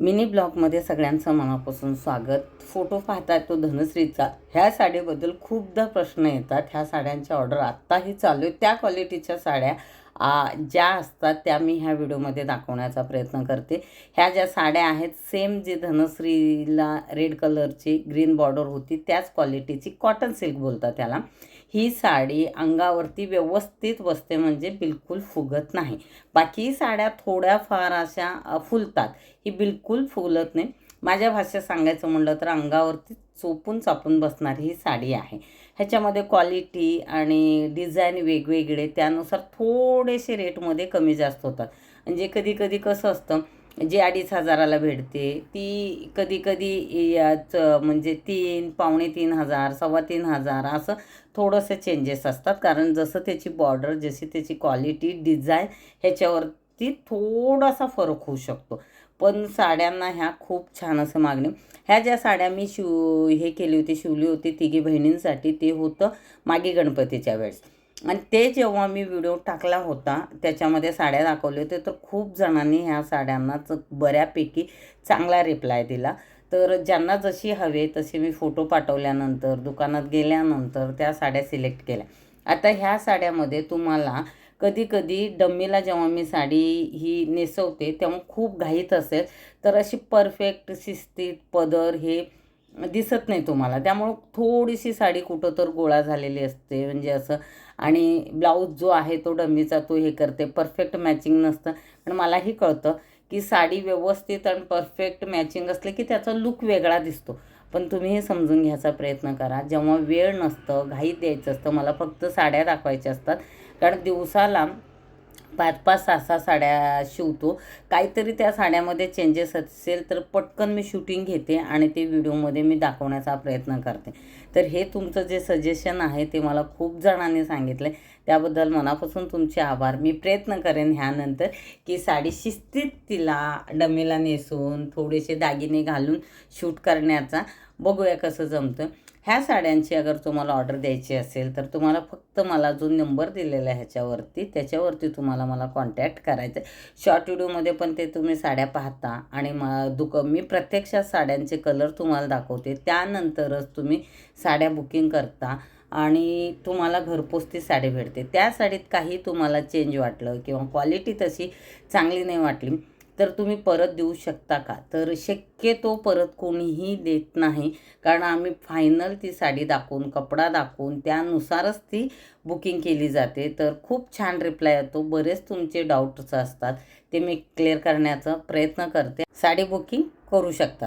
Mini ब्लॉगमध्ये सगळ्यांचं मनापासून स्वागत. फोटो पाहताय तो धनश्रीचा. ह्या साडीबद्दल खूपदा प्रश्न येतात. ह्या साड्यांच्या ऑर्डर आत्ताही चालू आहे. त्या क्वालिटीच्या साड्या ज्या असतात त्या मी ह्या व्हिडिओमध्ये दाखवण्याचा प्रयत्न करते. ह्या ज्या साड्या आहेत सेम जे धनश्रीला रेड कलरची ग्रीन बॉर्डर होती त्याच क्वालिटीची कॉटन सिल्क बोलतात त्याला. ही साडी अंगावरती व्यवस्थित बसते म्हणजे बिलकुल फुगत नाही. बाकी साड्या थोड्याफार अशा फुलतात. ही बिलकुल फुलत नाही. माझ्या भाषेत सांगायचं म्हणलं तर अंगावरती चोपून चापून बसणारी ही साडी आहे. ह्याच्यामध्ये क्वालिटी आणि डिझाईन वेगवेगळे त्यानुसार थोडेसे रेटमध्ये कमी जास्त होतात. म्हणजे कधी कधी कसं असतं जी अडीच हजाराला भेटते ती कधी कधी याच म्हणजे तीन पावणे तीन हजार सव्वा तीन हजार असं थोडंसं चेंजेस असतात. कारण जसं त्याची बॉर्डर जशी त्याची क्वालिटी डिझाईन ती थोडासा फरक होऊ शकतो. पण साड्यांना ह्या खूप छान असं मागणी. ह्या ज्या साड्या मी शिव हे केली होती शिवली होती तिघी बहिणींसाठी ते होतं मागे गणपतीच्या वेळेस. आणि ते जेव्हा मी व्हिडिओ टाकला होता त्याच्यामध्ये साड्या दाखवले होते तर खूप जणांनी ह्या साड्यांना च- बऱ्यापैकी चांगला रिप्लाय दिला. तर ज्यांना जशी हवे तसे मी फोटो पाठवल्यानंतर दुकानात गेल्यानंतर त्या साड्या सिलेक्ट केल्या. आता ह्या साड्यामध्ये तुम्हाला कधीकधी डम्मीला जेव्हा मी साडी ही नेसवते तेव्हा खूप घाईत असेल तर अशी परफेक्ट शिस्तीत पदर हे दिसत नाही तुम्हाला. त्यामुळं थोडीशी साडी कुठं तर गोळा झालेली असते म्हणजे असं. आणि ब्लाऊज जो आहे तो डमीचा तो हे करते परफेक्ट मॅचिंग नसतं. पण मलाही कळतं की साडी व्यवस्थित आणि परफेक्ट मॅचिंग असले की त्याचा लुक वेगळा दिसतो. पण तुम्ही हे समजून घ्यायचा प्रयत्न करा. जेव्हा वेळ नसतं घाईत द्यायचं असतं मला फक्त साड्या दाखवायच्या असतात. कारण दिवसाला पाच पाच सहा सहा साड्या शिवतो. काहीतरी त्या साड्यामध्ये चेंजेस असेल तर पटकन मी शूटिंग घेते आणि ते व्हिडिओमध्ये मी दाखवण्याचा प्रयत्न करते. तर हे तुमचं जे सजेशन आहे ते मला खूप जणांनी सांगितलं त्याबद्दल मनापासून तुमचे आभार. मी प्रयत्न करेन ह्यानंतर की साडी शिस्तीत तिला डमीला नेसून थोडेसे दागिने घालून शूट करण्याचा. बघूया कसं जमतं. ह्या साड्यांची अगर तुम्हाला ऑर्डर द्यायची असेल तर तुम्हाला फक्त मला जो नंबर दिलेला आहे ह्याच्यावरती त्याच्यावरती तुम्हाला तुम्हाला मला कॉन्टॅक्ट करायचं आहे शॉर्ट व्हिडिओमध्ये पण ते तुम्ही साड्या पाहता आणि म दुक मी प्रत्यक्षात साड्यांचे कलर तुम्हाला दाखवते. त्यानंतरच तुम्ही साड्या बुकिंग करता आणि तुम्हाला घरपोच ती साडी भेटते. त्या साडीत काही तुम्हाला चेंज वाटलं किंवा क्वालिटी तशी चांगली नाही वाटली तर तुम्ही परत देऊ शकता का? तर शक्यतो परत कोणीही देत नाही. कारण आम्ही फायनल ती साडी दाखवून कपडा दाखवून त्यानुसारच ती बुकिंग केली जाते. तर खूप छान रिप्लाय येतो. बरेच तुमचे डाऊट्स असतात. ते मी क्लिअर करण्याचा प्रयत्न करते. साडी बुकिंग करू शकतात